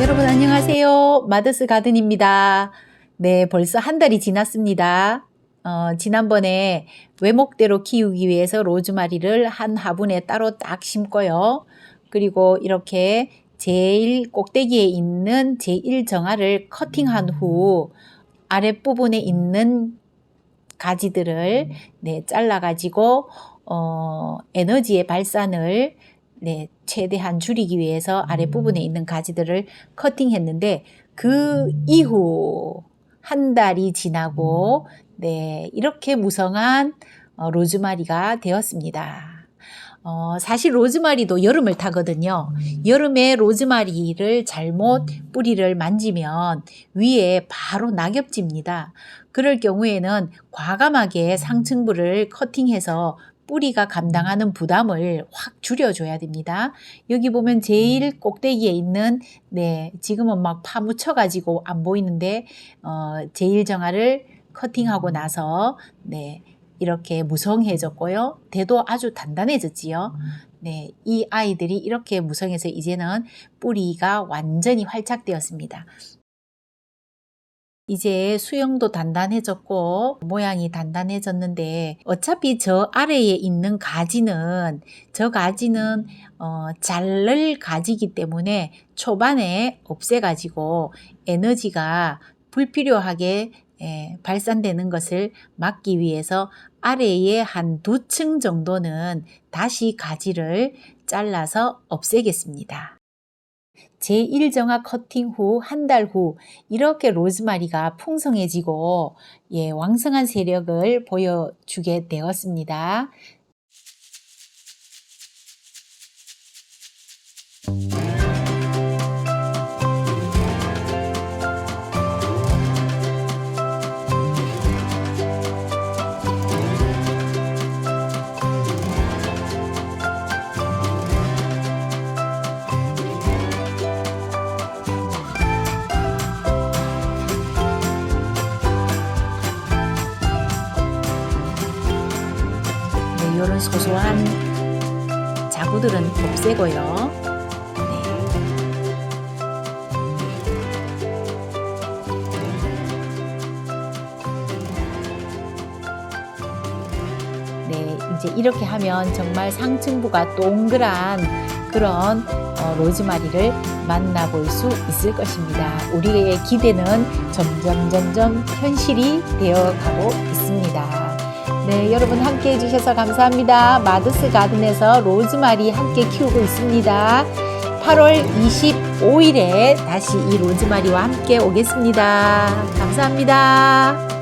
여러분 안녕하세요. 마더스 가든입니다. 네, 벌써 한 달이 지났습니다. 어, 지난번에 외목대로 키우기 위해서 로즈마리를 한 화분에 따로 딱 심고요. 그리고 이렇게 제일 꼭대기에 있는 제1정화를 커팅한 후 아랫부분에 있는 가지들을 네, 잘라가지고 어, 에너지의 발산을 네, 최대한 줄이기 위해서 아랫부분에 있는 가지들을 커팅했는데 그 이후 한 달이 지나고 네, 이렇게 무성한 어, 로즈마리가 되었습니다. 어, 사실 로즈마리도 여름을 타거든요. 여름에 로즈마리를 잘못 뿌리를 만지면 위에 바로 낙엽 집니다. 그럴 경우에는 과감하게 상층부를 커팅해서 뿌리가 감당하는 부담을 확 줄여줘야 됩니다. 여기 보면 제일 꼭대기에 있는, 네, 지금은 막 파묻혀가지고 안 보이는데, 어, 제일 정화를 커팅하고 나서, 네, 이렇게 무성해졌고요. 대도 아주 단단해졌지요. 네, 이 아이들이 이렇게 무성해서 이제는 뿌리가 완전히 활착되었습니다. 이제 수영도 단단해졌고 모양이 단단해졌는데 어차피 저 아래에 있는 가지는 저 가지는 어, 자를 가지기 때문에 초반에 없애가지고 에너지가 불필요하게 예, 발산되는 것을 막기 위해서 아래에 한 두 층 정도는 다시 가지를 잘라서 없애겠습니다. 제1정화 커팅 후 한 달 후 이렇게 로즈마리가 풍성해지고 예, 왕성한 세력을 보여주게 되었습니다. 이런 소소한 자구들은 없애고요. 네. 네, 이제 이렇게 하면 정말 상층부가 동그란 그런 어, 로즈마리를 만나볼 수 있을 것입니다. 우리의 기대는 점점 점점 현실이 되어 가고 있습니다. 네, 여러분 함께 해주셔서 감사합니다. 마드스 가든에서 로즈마리 함께 키우고 있습니다. 8월 25일에 다시 이 로즈마리와 함께 오겠습니다. 감사합니다.